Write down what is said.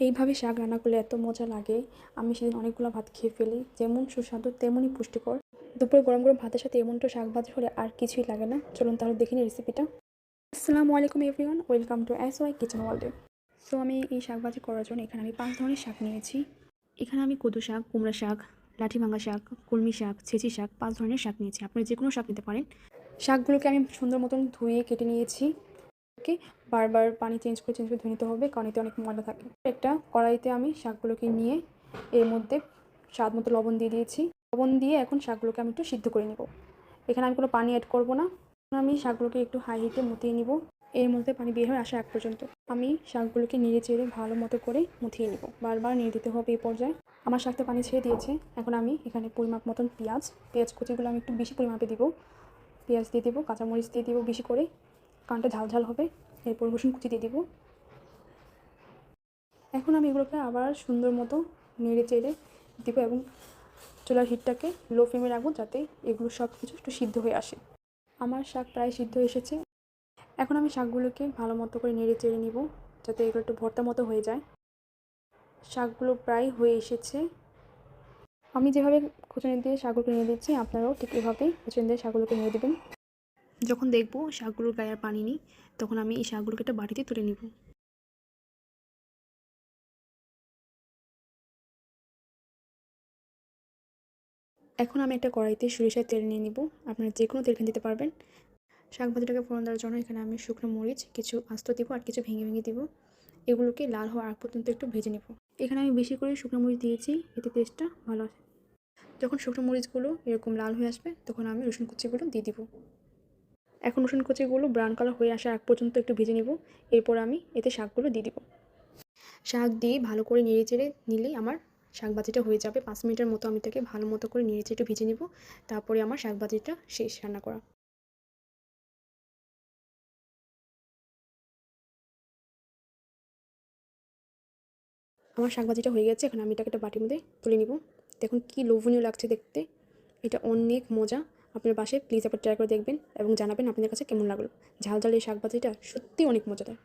এইভাবে শাক রান্না করলে এত মজা লাগে। আমি সেদিন অনেকগুলো ভাত খেয়ে ফেলি, যেমন সুস্বাদু, তেমনই পুষ্টিকর। দুপুরে গরম গরম ভাতের সাথে এমনটা শাক ভাজি হলে আর কিছুই লাগে না। চলুন তাহলে দেখিনি রেসিপিটা আসসালামু আলাইকুম everyone welcome to S Y kitchen ওয়ার্ল্ডে সো আমি এই শাক ভাজি করার জন্য এখানে আমি পাঁচ ধরনের শাক নিয়েছি। এখানে আমি কদু শাক, কুমড়া শাক, লাঠি ভাঙা শাক, কলমি শাক, ছেঁচি শাক, পাঁচ ধরনের শাক নিয়েছি। আপনারা যে কোনো শাক নিতে পারেন। শাকগুলোকে আমি সুন্দর মতন ধুয়ে কেটে নিয়েছি। ওকে বারবার পানি চেঞ্জ করে চেঞ্জ করে ধুয়ে নিতে হবে, কারণ এতে অনেক ময়লা থাকে। একটা কড়াইতে আমি শাকগুলোকে নিয়ে এর মধ্যে স্বাদ মতো লবণ দিয়ে দিয়েছি। লবণ দিয়ে এখন শাকগুলোকে আমি একটু সিদ্ধ করে নেব। এখানে আমি কোনো পানি অ্যাড করব না। আমি শাকগুলোকে একটু হাই হিটে মুতিয়ে নিব। এর মধ্যে পানি বের হয়ে আসা এক পর্যন্ত। আমি শাকগুলোকে নেড়ে চেড়ে ভালো মতো করে মুথিয়ে নিব। বারবার নেড়ে দিতে হবে এই পর্যায়ে। আমার শাকটা পানি ছেড়ে দিয়েছে। এখন আমি এখানে পরিমাপ মতন পেঁয়াজ। পেঁয়াজ কুচিগুলো আমি একটু বেশি পরিমাপে দিব। পেঁয়াজ দিয়ে দেবো, কাঁচামরিচ দিয়ে দিব বেশি করে। কানটা ঝাল ঝাল হবে, এরপর রসুন কুচি দিয়ে দিব। এখন আমি এগুলোকে আবার সুন্দর মতো নেড়ে চেড়ে দিব এবং চুলার হিটটাকে লো ফ্লেমে রাখব যাতে এগুলো সব কিছু একটু সিদ্ধ হয়ে আসে। আমার শাক প্রায় সিদ্ধ এসেছে। এখন আমি শাকগুলোকে ভালো মতো করে নেড়ে চেড়ে নিব যাতে এগুলো একটু ভর্তা মতো হয়ে যায়। শাকগুলো প্রায় হয়ে এসেছে। আমি যেভাবে খুচুনি দিয়ে শাকগুলোকে নিয়ে দিচ্ছি আপনারাও ঠিক এভাবেই খুচুনি দিয়ে শাকগুলোকে নিয়ে দেবেন। যখন দেখব শাকগুলোর গায়ে আর পানি নেই, তখন আমি এই শাকগুলোকে একটা বাড়িতে তুলে নিব। এখন আমি একটা কড়াইতে সরিষার তেল নিয়ে নিব। আপনারা যে কোনো তেল দিতে পারবেন। শাক ভাজিটাকে ফোড়ন দেওয়ার জন্য এখানে আমি শুকনো মরিচ, কিছু আস্ত দিব আর কিছু ভেঙে ভেঙে দিব। এগুলোকে লাল হওয়ার আগ পর্যন্ত একটু ভেজে নেব। এখানে আমি বেশি করে শুকনো মরিচ দিয়েছি, এতে টেস্টটা ভালো আসে। যখন শুকনো মরিচগুলো এরকম লাল হয়ে আসবে, তখন আমি রসুন কুচিগুলো দিয়ে দিব। এখন রসুন কুচিগুলো ব্রাউন কালার হয়ে আসার আগ পর্যন্ত একটু ভেজে নেব। এরপর আমি এতে শাকগুলো দিয়ে দিব। শাক দিয়ে ভালো করে নেড়ে চেড়ে নিলেই আমার শাক ভাজিটা হয়ে যাবে। পাঁচ মিনিটের মতো আমি তাকে ভালো মতো করে নেড়ে চেড়ে ভেজে নেব। তারপরে আমার শাক ভাজিটা শেষ রান্না করা। আমার শাক ভাজিটা হয়ে গেছে, এখন আমি এটাকে একটা বাটির মধ্যে তুলে নিব। দেখুন কি লোভনীয় লাগছে দেখতে। এটা অনেক মজা। আপনার পাশে প্লিজ একবার ট্রাই করে দেখবেন এবং জানাবেন আপনাদের কাছে কেমন লাগল। ঝাল এই শাক ভাজিটা সত্যি অনেক মজাদার।